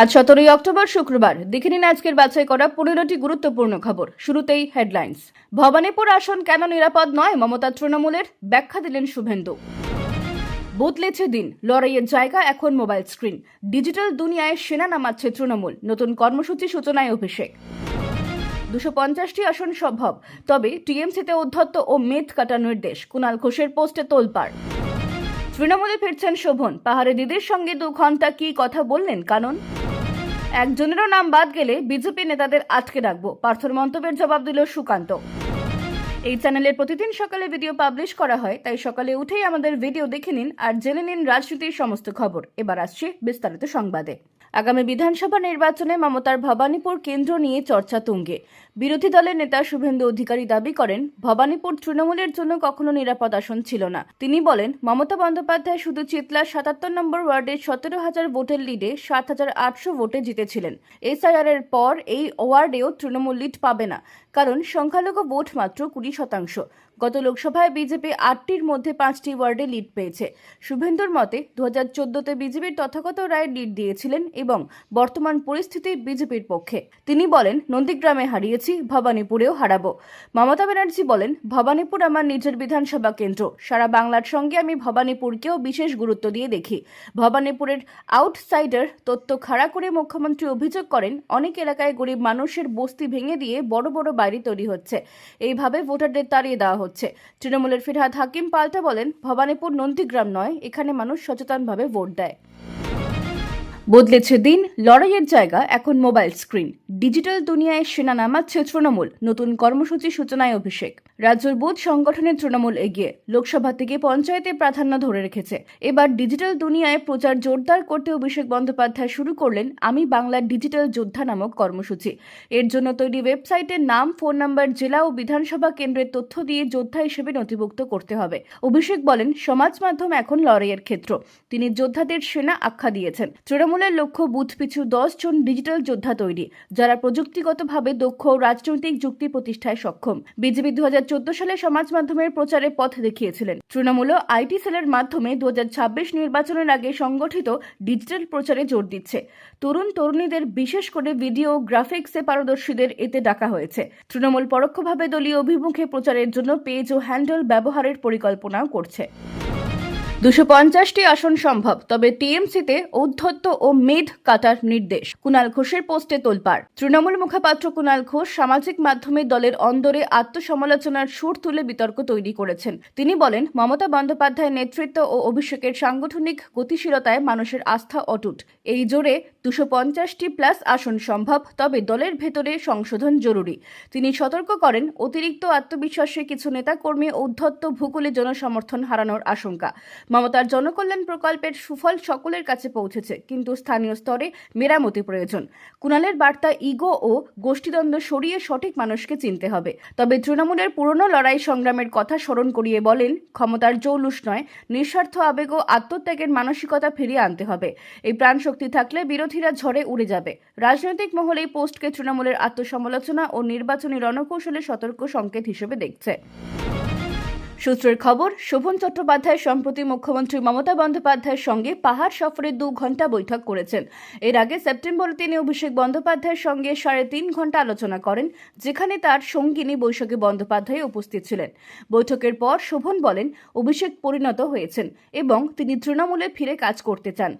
আজ সতেরোই অক্টোবর শুক্রবার। দেখে নিন আজকের বাছাই করা পনেরোটি গুরুত্বপূর্ণ খবর। শুরুতেই হেডলাইন্স ভবানীপুর আসন কেন নিরাপদ নয়? মমতা তৃণমূলের ব্যাখ্যা দিলেন শুভেন্দু। বদলেছে দিন। লড়াইয়ের জায়গা এখন মোবাইল স্ক্রিন। ডিজিটাল দুনিয়ায় সেনা নামাচ্ছে তৃণমূল। নতুন কর্মসূচি সূচনায় অভিষেক। দুশো পঞ্চাশটি আসন সম্ভব। তবে টিএমসিতে উদ্ধত্ত ও মেদ কাটার নির্দেশ কুণাল ঘোষের পোস্টে তোলপাড়। তৃণমূলে ফিরছেন শোভন। পাহাড়ে দিদির সঙ্গে দু ঘণ্টা কি কথা বললেন কানন? একজনেরও নাম বাদ গেলে বিজেপি নেতাদের আটকে রাখব। পার্থর মন্তব্যের জবাব দিল সুকান্ত। এই চ্যানেলের প্রতিদিন সকালে ভিডিও পাবলিশ করা হয়, তাই সকালে উঠেই আমাদের ভিডিও দেখে নিন আর জেনে নিন রাজনীতির সমস্ত খবর। এবার আসছে বিস্তারিত সংবাদে। আগামী বিধানসভা নির্বাচনে মমতার ভবানীপুর কেন্দ্র নিয়ে চর্চা তুঙ্গে। বিরোধী দলের নেতা শুভেন্দু অধিকারী দাবি করেন, ভবানীপুর তৃণমূলের জন্য কখনো নিরাপদ আসন ছিল না। তিনি বলেন, মমতা বন্দ্যোপাধ্যায় শুধু চিতলার সাতাত্তর নম্বর ওয়ার্ডে সতেরো হাজার ভোটের লিডে সাত হাজার আটশো ভোটে জিতেছিলেন। এসআইআর এর পর এই ওয়ার্ডেও তৃণমূল লিড পাবে না। কারণ সংখ্যালঘু ভোট মাত্র কুড়ি শতাংশ। গত লোকসভায় বিজেপি আটটির মধ্যে পাঁচটি ওয়ার্ডে লিড পেয়েছে। শুভেন্দুর মতে দু হাজার চোদ্দতে বিজেপির তথাগত রায় লিড দিয়েছিলেন এবং বর্তমান পরিস্থিতি বিজেপির পক্ষে। তিনি বলেন, নন্দীগ্রামে হারিয়েছি, ভবানীপুরেও হারাবো। মমতা ব্যানার্জি বলেন, ভবানীপুর আমার নিজের বিধানসভা কেন্দ্র। সারা বাংলার সঙ্গে আমি ভবানীপুরকেও বিশেষ গুরুত্ব দিয়ে দেখি। ভবানীপুরের আউটসাইডার তথ্য খাড়া করে মুখ্যমন্ত্রী অভিযোগ করেন, অনেক এলাকায় গরিব মানুষের বস্তি ভেঙে দিয়ে বড় বড় বাড়ি তৈরি হচ্ছে। এইভাবে ভোটারদের তাড়িয়ে দেওয়া হচ্ছে। তৃণমূলের ফিরহাদ হাকিম পাল্টা বলেন, ভবানীপুর নন্দীগ্রাম নয়, এখানে মানুষ সচেতনভাবে ভোট দেয়। বদলেছে দিন, লড়াইয়ের জায়গা, এখন মোবাইল স্ক্রিন। ডিজিটাল দুনিয়ায় সেনা নামাচ্ছে তৃণমূল। নতুন কর্মসূচি, সূচনায় অভিষেক। রাজ্যের বুথ সংগঠনের তৃণমূল এগিয়ে লোকসভা থেকে পঞ্চায়েতে প্রাধান্য ধরে রেখেছে। এবার ডিজিটাল দুনিয়ায় প্রচার জোরদার করতে অভিষেক বন্দ্যোপাধ্যায় শুরু করলেন আমি বাংলার ডিজিটাল যোদ্ধা নামক কর্মসূচি। এর জন্য তৈরি ওয়েবসাইটের নাম, ফোন নাম্বার, জেলা ও বিধানসভা কেন্দ্রের তথ্য দিয়ে যোদ্ধা হিসেবে নথিভুক্ত করতে হবে। অভিষেক বলেন, সমাজ মাধ্যম এখন লড়াইয়ের ক্ষেত্র। তিনি যোদ্ধাদের সেনা আখ্যা দিয়েছেন। তৃণমূলের লক্ষ্য বুথ পিছু দশ জন ডিজিটাল যোদ্ধা তৈরি, যারা প্রযুক্তিগতভাবে দক্ষ ও রাজনৈতিক যুক্তি প্রতিষ্ঠায় সক্ষম। বিজেপি দু হাজার সালে সমাজ মাধ্যমের প্রচারে পথ দেখিয়েছিলেন। তৃণমূল আইটি সেলের মাধ্যমে দু হাজার ছাব্বিশ নির্বাচনের আগে সংগঠিত ডিজিটাল প্রচারে জোর দিচ্ছে। তরুণ তরুণীদের বিশেষ করে ভিডিও, গ্রাফিক্সে পারদর্শীদের এতে ডাকা হয়েছে। তৃণমূল পরোক্ষভাবে দলীয় অভিমুখে প্রচারের জন্য পেজ ও হ্যান্ডেল ব্যবহারের পরিকল্পনাও করছে। দুশো পঞ্চাশটি আসন সম্ভব, তবে টিএমসিতে ঔদ্ধত্য ও মেধ কাটার নির্দেশ কুণাল ঘোষের পোস্টে তোলপার তৃণমূল মুখপাত্র কুনাল ঘোষ সামাজিক মাধ্যমে দলের অন্দরে আত্মসমালোচনার সুর তুলে বিতর্ক তৈরি করেছেন। তিনি বলেন, মমতা বন্দ্যোপাধ্যায়ের নেতৃত্ব ও অভিষেকের সাংগঠনিক গতিশীলতায় মানুষের আস্থা অটুট। এই জোরে দুশো পঞ্চাশটি প্লাস আসন সম্ভব, তবে দলের ভেতরে সংশোধন জরুরি। তিনি সতর্ক করেন, অতিরিক্ত আত্মবিশ্বাসে কিছু নেতাকর্মী ঔদ্ধত্য, ভূগোলে জনসমর্থন হারানোর আশঙ্কা। মমতার জনকল্যাণ প্রকল্পের সুফল সকলের কাছে পৌঁছেছে, কিন্তু স্থানীয় স্তরে মেরামতি প্রয়োজন। কুণালের বার্তা ইগো ও গোষ্ঠীদ্বন্দ্ব সরিয়ে সঠিক মানুষকে চিনতে হবে। তবে তৃণমূলের পুরনো লড়াই সংগ্রামের কথা স্মরণ করিয়ে বলেন, ক্ষমতার জৌলুস নয়, নিঃস্বার্থ আবেগ ও আত্মত্যাগের মানসিকতা ফিরিয়ে আনতে হবে। এই প্রাণশক্তি থাকলে বিরোধীরা ঝড়ে উড়ে যাবে। রাজনৈতিক মহলে এই পোস্টকে তৃণমূলের আত্মসমালোচনা ও নির্বাচনী রণকৌশলে সতর্ক সংকেত হিসেবে দেখছে। সূত্রের খবর, শোভন চট্টোপাধ্যায় সম্প্রতি মুখ্যমন্ত্রী মমতা বন্দ্যোপাধ্যায়ের সঙ্গে পাহাড় সফরে দু ঘণ্টা বৈঠক করেছেন। এর আগে সেপ্টেম্বরে তিনি অভিষেক বন্দ্যোপাধ্যায়ের সঙ্গে সাড়ে তিন ঘণ্টা আলোচনা করেন, যেখানে তার সঙ্গিনী বৈশাখী বন্দ্যোপাধ্যায় উপস্থিত ছিলেন। বৈঠকের পর শোভন বলেন, অভিষেক পরিণত হয়েছেন এবং তিনি তৃণমূলে ফিরে কাজ করতে চান।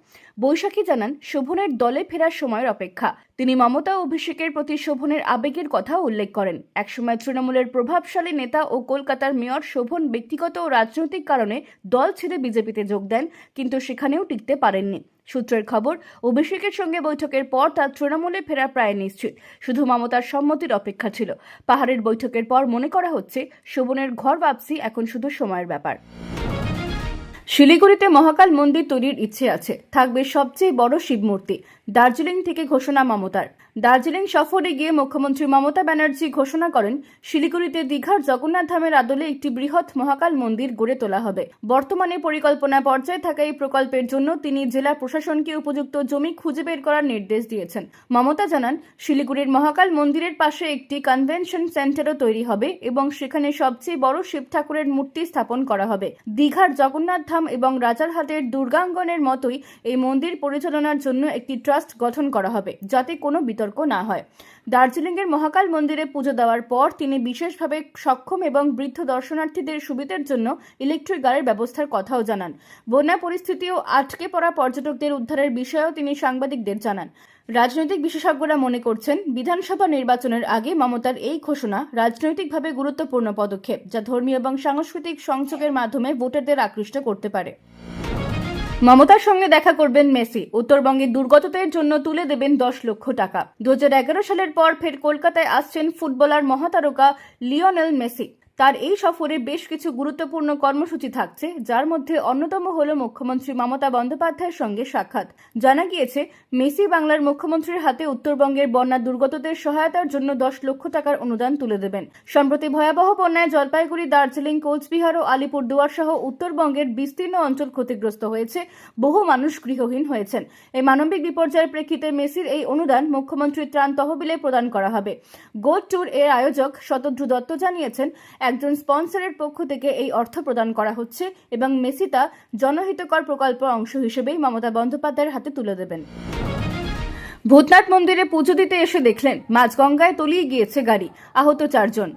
বৈশাখী জানান, শোভনের দলে ফেরার সময়ের অপেক্ষা। তিনি মমতা অভিষেকের প্রতি শোভনের আবেগের কথা উল্লেখ করেন। একসময় তৃণমূলের প্রভাবশালী নেতা ও কলকাতার মেয়র শোভন ব্যক্তিগত ও রাজনৈতিক কারণে দল ছেড়ে বিজেপিতে যোগ দেন, কিন্তু সেখানেও টিকতে পারেননি। সূত্রের খবর, অভিষেকের সঙ্গে বৈঠকের পর তার তৃণমূলে ফেরা প্রায় নিশ্চিত। শুধু মমতার সম্মতির অপেক্ষা ছিল। পাহাড়ের বৈঠকের পর মনে করা হচ্ছে, শোভনের ঘর বাপসি এখন শুধু সময়ের ব্যাপার। শিলিগুড়িতে মহাকাল মন্দির তৈরির ইচ্ছে আছে। থাকবে সবচেয়ে বড় শিব মূর্তি দার্জিলিং থেকে ঘোষণা মমতার। দার্জিলিং সফরে গিয়ে মুখ্যমন্ত্রী মমতা ব্যানার্জি ঘোষণা করেন, শিলিগুড়িতে দীঘার জগন্নাথ ধামের আদলে একটি বৃহৎ মহাকাল মন্দির গড়ে তোলা হবে। বর্তমানে পরিকল্পনা পর্যায়ে থাকা এই প্রকল্পের জন্য তিনি জেলা প্রশাসনকে উপযুক্ত জমি খুঁজে বের করার নির্দেশ দিয়েছেন। মমতা জানান, শিলিগুড়ির মহাকাল মন্দিরের পাশে একটি কনভেনশন সেন্টারও তৈরি হবে এবং সেখানে সবচেয়ে বড় শিব ঠাকুরের মূর্তি স্থাপন করা হবে। দীঘার জগন্নাথ ধাম এবং রাজারহাটের দুর্গাঙ্গনের মতোই এই মন্দির পরিচালনার জন্য একটি ট্রাস্ট গঠন করা হবে, যাতে কোনো বিতর্ক না হয়। দার্জিলিংয়ের মহাকাল মন্দিরে পুজো দেওয়ার পর তিনি বিশেষভাবে সক্ষম এবং বৃদ্ধ দর্শনার্থীদের সুবিধার জন্য ইলেকট্রিক গাড়ির ব্যবস্থার কথাও জানান। বন্যা পরিস্থিতিও আটকে পড়া পর্যটকদের উদ্ধারের বিষয়েও তিনি সাংবাদিকদের জানান। রাজনৈতিক বিশেষজ্ঞরা মনে করছেন, বিধানসভা নির্বাচনের আগে মমতার এই ঘোষণা রাজনৈতিকভাবে গুরুত্বপূর্ণ পদক্ষেপ, যা ধর্মীয় এবং সাংস্কৃতিক সংযোগের মাধ্যমে ভোটারদের আকৃষ্ট করতে পারে। মমতার সঙ্গে দেখা করবেন মেসি। উত্তরবঙ্গে দুর্গতদের জন্য তুলে দেবেন দশ লক্ষ টাকা। দু হাজার এগারো সালের পর ফের কলকাতায় আসছেন ফুটবলার মহাতারকা লিওনেল মেসি। তার এই সফরে বেশ কিছু গুরুত্বপূর্ণ কর্মসূচি থাকছে, যার মধ্যে অন্যতম হল মুখ্যমন্ত্রী মমতা বন্দ্যোপাধ্যায়ের সঙ্গে সাক্ষাৎ। জানা গিয়েছে, মেসি বাংলার মুখ্যমন্ত্রীর হাতে উত্তরবঙ্গের বন্যা দুর্গতদের সহায়তার জন্য দশ লক্ষ টাকার অনুদান তুলে দেবেন। সম্প্রতি ভয়াবহ বন্যায় জলপাইগুড়ি, দার্জিলিং, কোচবিহার ও আলিপুরদুয়ার সহ উত্তরবঙ্গের বিস্তীর্ণ অঞ্চল ক্ষতিগ্রস্ত হয়েছে। বহু মানুষ গৃহহীন হয়েছেন। এই মানবিক বিপর্যয়ের প্রেক্ষিতে মেসির এই অনুদান মুখ্যমন্ত্রীর ত্রাণ তহবিলে প্রদান করা হবে। গোড ট্যুর এর আয়োজক শতদ্রু দত্ত জানিয়েছেন একজন স্পন্সরের পক্ষ থেকে এই অর্থ প্রদান করা হচ্ছে এবং মেসি তা জনহিতকর প্রকল্প অংশ হিসেবেই মমতা বন্দ্যোপাধ্যায়ের হাতে তুলে দেবেন। ভূতনাথ মন্দিরে পুজো দিতে এসে দেখলেন, মাঝগঙ্গায় তলিয়ে গিয়েছে গাড়ি, আহত চারজন।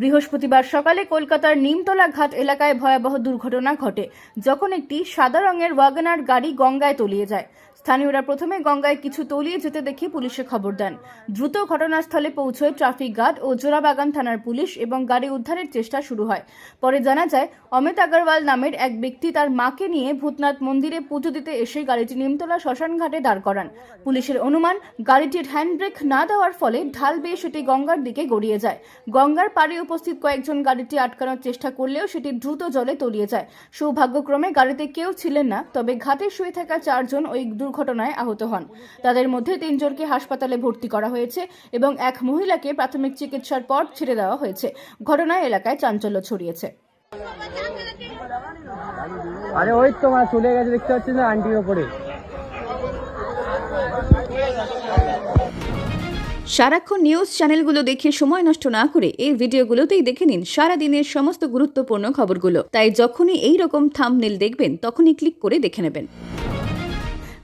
বৃহস্পতিবার সকালে কলকাতার নিমতলা ঘাট এলাকায় ভয়াবহ দুর্ঘটনা ঘটে, যখন একটি সাদা রঙের ওয়াগনার গাড়ি গঙ্গায় তলিয়ে যায়। স্থানীয়রা প্রথমে গঙ্গায় কিছু তলিয়ে যেতে দেখে পুলিশে খবর দেন। দ্রুত ঘটনাস্থলে পৌঁছয় ট্রাফিক গার্ড ও জোড়াবাগান থানার পুলিশ এবং গাড়ি উদ্ধারের চেষ্টা শুরু হয়। পরে জানা যায়, অমিত আগরওয়াল নামের এক ব্যক্তি তার মাকে নিয়ে ভূতনাথ মন্দিরে পুজো দিতে এসে গাড়িটি নিমতলা শ্মশান ঘাটে দাঁড় করান। পুলিশের অনুমান, গাড়িটির হ্যান্ডব্রেক না দেওয়ার ফলে ঢাল বেয়ে সেটি গঙ্গার দিকে গড়িয়ে যায়। গঙ্গার পাড়ে উপস্থিত কয়েকজন গাড়িটি আটকানোর চেষ্টা করলেও সেটি দ্রুত জলে তলিয়ে যায়। সৌভাগ্যক্রমে গাড়িতে কেউ ছিলেন না, তবে ঘাটে শুয়ে থাকা চারজন ওই দুর্ঘটনায় আহত হন। তাদের মধ্যে তিনজনকে হাসপাতালে ভর্তি করা হয়েছে এবং এক মহিলাকে প্রাথমিক চিকিৎসার পর ছেড়ে দেওয়া হয়েছে। ঘটনায় এলাকায় চাঞ্চল্য ছড়িয়েছে। আরে ওই তো মা চলে গেছে দেখতে পাচ্ছিস না আন্টির ওপরে। সারাক্ষণ নিউজ চ্যানেলগুলো দেখে সময় নষ্ট না করে এই ভিডিওগুলোতেই দেখে নিন সারা দিনের সমস্ত গুরুত্বপূর্ণ খবরগুলো। তাই যখনই এই রকম থামনেল দেখবেন তখনই ক্লিক করে দেখে নেবেন।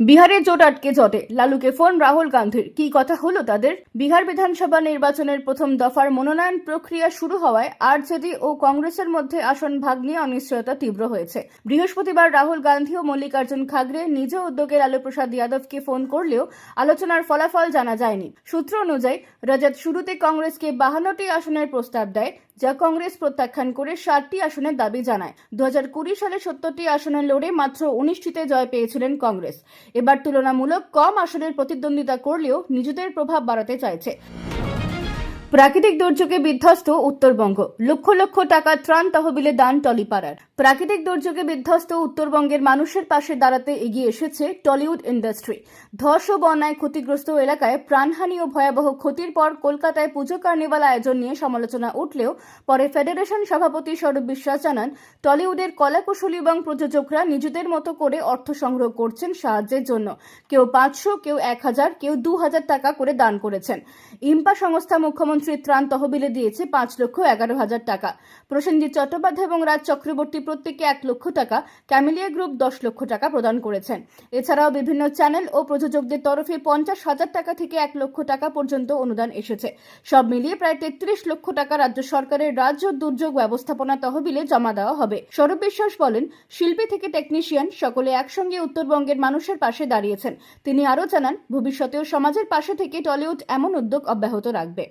বিহারে জোট আটকে জটে। লালুকে ফোন রাহুল গান্ধীর। কি কথা হলো তাদের? বিহার বিধানসভা নির্বাচনের প্রথম দফার মনোনয়ন প্রক্রিয়া শুরু হওয়ায় আরজেডি ও কংগ্রেসের মধ্যে আসন ভাগ নিয়ে অনিশ্চয়তা তীব্র হয়েছে। বৃহস্পতিবার রাহুল গান্ধী ও মল্লিকার্জুন খাগড়ে নিজ উদ্যোগে লালু প্রসাদ যাদবকে ফোন করলেও আলোচনার ফলাফল জানা যায়নি। সূত্র অনুযায়ী, রজত শুরুতে কংগ্রেসকে বাহান্নটি আসনের প্রস্তাব দেয়। যা কংগ্রেস প্রত্যাখ্যান করে ষাটটি আসনের দাবি জানায়। দু হাজার কুড়ি সালে সত্তরটি আসনে লড়ে মাত্র উনিশটিতে জয় পেয়েছিলেন কংগ্রেস। এবার তুলনামূলক কম আসনের প্রতিদ্বন্দ্বিতা করলেও নিজেদের প্রভাব বাড়াতে চাইছে। প্রাকৃতিক দুর্যোগে বিধ্বস্ত উত্তরবঙ্গ। লক্ষ লক্ষ টাকা ত্রাণ তহবিলে দান টলিপাড়ার। প্রাকৃতিক দুর্যোগে বিধ্বস্ত উত্তরবঙ্গের মানুষের পাশে দাঁড়াতে এগিয়ে এসেছে টলিউড ইন্ডাস্ট্রি। ধস ও বন্যায় ক্ষতিগ্রস্ত এলাকায় প্রাণহানি ও ভয়াবহ ক্ষতির পর কলকাতায় পুজো, কার্নিভাল আয়োজন নিয়ে সমালোচনা উঠলেও পরে ফেডারেশন সভাপতি স্বরূপ বিশ্বাস জানান, টলিউডের কলাকুশলী এবং প্রযোজকরা নিজেদের মতো করে অর্থ সংগ্রহ করছেন সাহায্যের জন্য। কেউ পাঁচশো, কেউ এক হাজার, কেউ দু হাজার টাকা করে দান করেছেন। ইম্পা সংস্থা মুখ্যমন্ত্রীর ত্রাণ তহবিলে দিয়েছে পাঁচ লক্ষ এগারো হাজার টাকা। প্রসেনজিৎ চট্টোপাধ্যায় এবং রাজ চক্রবর্তী প্রত্যেকে এক লক্ষ টাকা, ক্যামিলিয়া গ্রুপ দশ লক্ষ টাকা প্রদান করেছেন। এছাড়াও বিভিন্ন চ্যানেল ও প্রযোজকদের তরফে পঞ্চাশ হাজার টাকা থেকে এক লক্ষ টাকা পর্যন্ত অনুদান এসেছে। সব মিলিয়ে প্রায় তেত্রিশ লক্ষ টাকা রাজ্য সরকারের রাজ্য দুর্যোগ ব্যবস্থাপনা তহবিলে জমা দেওয়া হবে। সৌরভ বিশ্বাস বলেন, শিল্পী থেকে টেকনিশিয়ান সকলে একসঙ্গে উত্তরবঙ্গের মানুষের পাশে দাঁড়িয়েছেন। তিনি আরও জানান, ভবিষ্যতেও সমাজের পাশে থেকে টলিউড এমন উদ্যোগ অব্যাহত রাখবে।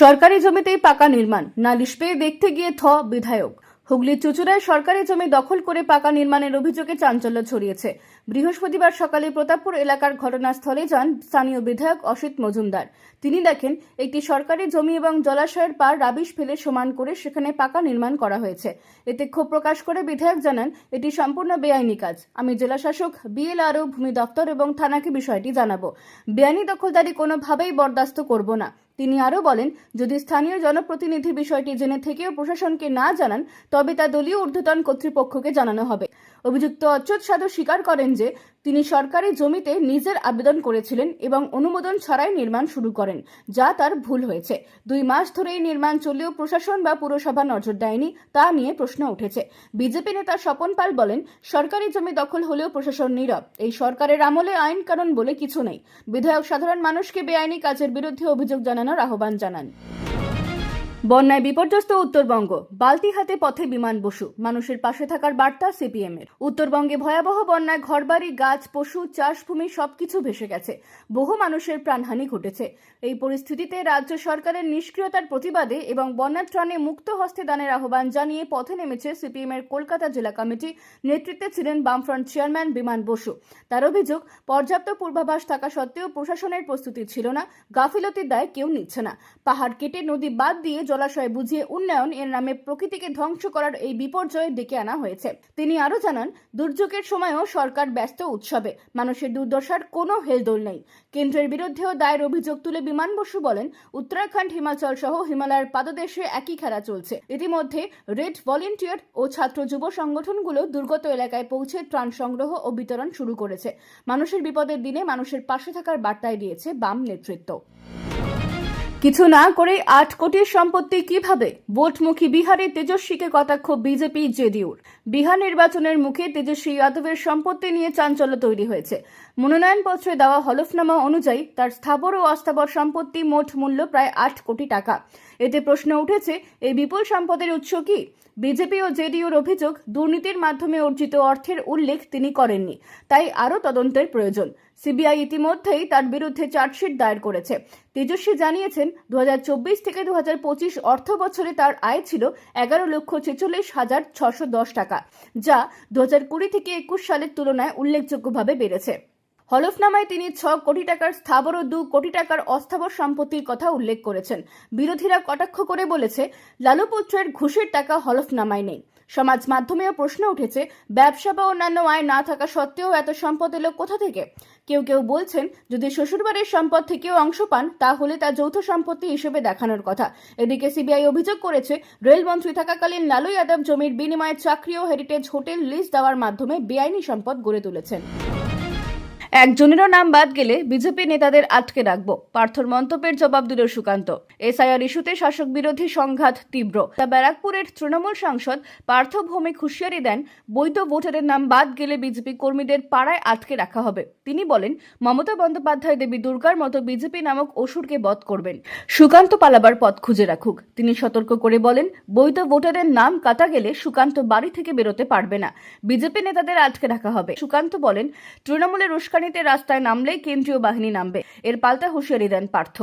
সরকারি জমিতেই পাকা নির্মাণ নালিশ পেয়ে দেখতে গিয়ে থ বিধায়ক। হুগলির চুচুড়ায় সরকারি জমি দখল করে পাকা নির্মাণের অভিযোগে চাঞ্চল্য ছড়িয়েছে। বৃহস্পতিবার সকালে প্রতাপপুর এলাকার ঘটনাস্থলে যান স্থানীয় বিধায়ক অসিত মজুমদার। তিনি দেখেন, একটি সরকারি জমি এবং জলাশয়ের পার রাবিশ ফেলে সমান করে সেখানে পাকা নির্মাণ করা হয়েছে। এতে ক্ষোভ প্রকাশ করে বিধায়ক জানান, এটি সম্পূর্ণ বেআইনি কাজ। আমি জেলাশাসক বিএলআরও ভূমি দপ্তর এবং থানাকে বিষয়টি জানাব। বেআইনি দখলদারি কোনোভাবেই বরদাস্ত করব না। তিনি আরও বলেন, যদি স্থানীয় জনপ্রতিনিধি বিষয়টি জেনে থেকেও প্রশাসনকে না জানান, তবে তা দলীয় ঊর্ধ্বতন কর্তৃপক্ষকে জানানো হবে। অভিযুক্ত অচ্যুত সাধু স্বীকার করেন যে, তিনি সরকারি জমিতে নিজের আবেদন করেছিলেন এবং অনুমোদন ছাড়াই নির্মাণ শুরু করেন, যা তার ভুল হয়েছে। দুই মাস ধরে এই নির্মাণ চললেও প্রশাসন বা পুরসভা নজর দেয়নি, তা নিয়ে প্রশ্ন উঠেছে। বিজেপি নেতা স্বপন পাল বলেন, সরকারি জমি দখল হলেও প্রশাসন নীরব। এই সরকারের আমলে আইন কানুন বলে কিছু নেই। বিধায়ক সাধারণ মানুষকে বেআইনি কাজের বিরুদ্ধে অভিযোগ জানানোর আহ্বান জানান। বন্যায় বিপর্যস্ত উত্তরবঙ্গ। বালতি হাতে পথে বিমান বসু। মানুষের পাশে থাকার বার্তা সিপিএম এর উত্তরবঙ্গে ভয়াবহ বন্যায় ঘরবাড়ি, গাছ, পশু, চাষভূমি সবকিছু ভেসে গেছে। বহু মানুষের প্রাণহানি ঘটেছে। এই পরিস্থিতিতে রাজ্য সরকারের নিষ্ক্রিয়তার প্রতিবাদে এবং বন্যা ত্রাণে মুক্ত হস্তে দানের আহ্বান জানিয়ে পথে নেমেছে সিপিএম এর কলকাতা জেলা কমিটি। নেতৃত্বে ছিলেন বামফ্রন্ট চেয়ারম্যান বিমান বসু। তার অভিযোগ, পর্যাপ্ত পূর্বাভাস থাকা সত্ত্বেও প্রশাসনের প্রস্তুতি ছিল না। গাফিলতির দায় কেউ নিচ্ছে না। পাহাড় কেটে নদী বাদ দিয়ে জলাশয় বুঝিয়ে উন্নয়ন এর নামে প্রকৃতিকে ধ্বংস করার এই বিপর্যয় ডেকে আনা হয়েছে। তিনি আরও জানান, দুর্যোগের সময়ও সরকার ব্যস্ত উৎসবে, মানুষের দুর্দশার কোনো হেলদোল নেই। কেন্দ্রের বিরুদ্ধেও দায়ের অভিযোগ তুলে বিমান বসু বলেন, উত্তরাখণ্ড, হিমাচল সহ হিমালয়ের পাদদেশে একই খেলা চলছে। ইতিমধ্যে রেড ভলেন্টিয়ার ও ছাত্র যুব সংগঠনগুলো দুর্গত এলাকায় পৌঁছে ত্রাণ সংগ্রহ ও বিতরণ শুরু করেছে। মানুষের বিপদের দিনে মানুষের পাশে থাকার বার্তায় দিয়েছে বাম নেতৃত্ব। কিছু না করে আট কোটির সম্পত্তি কীভাবে? ভোটমুখী বিহারে তেজস্বীকে কটাক্ষ বিজেপি জেডিউর। বিহার নির্বাচনের মুখে তেজস্বী যাদবের সম্পত্তি নিয়ে চাঞ্চল্য তৈরি হয়েছে। মনোনয়নপত্রে দেওয়া হলফনামা অনুযায়ী তার স্থাবর ও অস্থাবর সম্পত্তি মোট মূল্য প্রায় আট কোটি টাকা। এতে প্রশ্ন উঠেছে, এই বিপুল সম্পদের উৎস কি? বিজেপি ও জেডিইউর অভিযোগ, দুর্নীতির মাধ্যমে অর্জিত অর্থের উল্লেখ তিনি করেননি, তাই আরও তদন্তের প্রয়োজন। সিবিআই ইতিমধ্যেই তার বিরুদ্ধে চার্জশিট দায়ের করেছে। তেজস্বী জানিয়েছেন দু হাজার চব্বিশ থেকে দু হাজার পঁচিশ অর্থ বছরে তার আয় ছিল এগারো লক্ষ ছেচল্লিশ হাজার ছশো দশ টাকা। যা দু থেকে একুশ সালের তুলনায় উল্লেখযোগ্যভাবে বেড়েছে। হলফনামায় তিনি ছ কোটি টাকার স্থাবর ও দু কোটি টাকার অস্থাবর সম্পত্তির কথা উল্লেখ করেছেন। বিরোধীরা কটাক্ষ করে বলেছে লালু পুত্রের ঘুষের টাকা হলফনামায় নেই। সমাজ মাধ্যমেও প্রশ্ন উঠেছে, ব্যবসা বা অন্যান্য আয় না থাকা সত্ত্বেও এত সম্পদ এলো কোথা থেকে? কেউ কেউ বলছেন, যদি শ্বশুরবাড়ির সম্পদ থেকেও অংশ পান, তাহলে তা যৌথ সম্পত্তি হিসেবে দেখানোর কথা। এদিকে সিবিআই অভিযোগ করেছে, রেলমন্ত্রী থাকাকালীন লালু যাদব জমির বিনিময়ে চাকরি ও হেরিটেজ হোটেল লিজ দেওয়ার মাধ্যমে বেআইনি সম্পদ গড়ে তুলেছেন। একজনেরও নাম বাদ গেলে বিজেপি নেতাদের আটকে রাখব। পার্থর মন্তব্যের জবাব দিল সুকান্ত। এসআইআর ইস্যুতে শাসক বিরোধী সংঘাত তীব্র। তা ব্যারাকপুরের তৃণমূল সাংসদ পার্থ ভৌমিক হুঁশিয়ারি দেন, বৈধ ভোটারের নাম বাদ গেলে বিজেপি কর্মীদের পাড়ায় আটকে রাখা হবে। তিনি বলেন, মমতা বন্দ্যোপাধ্যায় দেবী দুর্গার মতো বিজেপি নামক অসুরকে বধ করবেন। সুকান্ত পালাবার পথ খুঁজে রাখুক। তিনি সতর্ক করে বলেন, বৈধ ভোটারের নাম কাটা গেলে সুকান্ত বাড়ি থেকে বেরোতে পারবে না। বিজেপি নেতাদের আটকে রাখা হবে। সুকান্ত বলেন, তৃণমূলের উস্কানিতে রাস্তায় নামলেই কেন্দ্রীয় বাহিনী নামবে। এর পাল্টা হুঁশিয়ারি দেন পার্থ।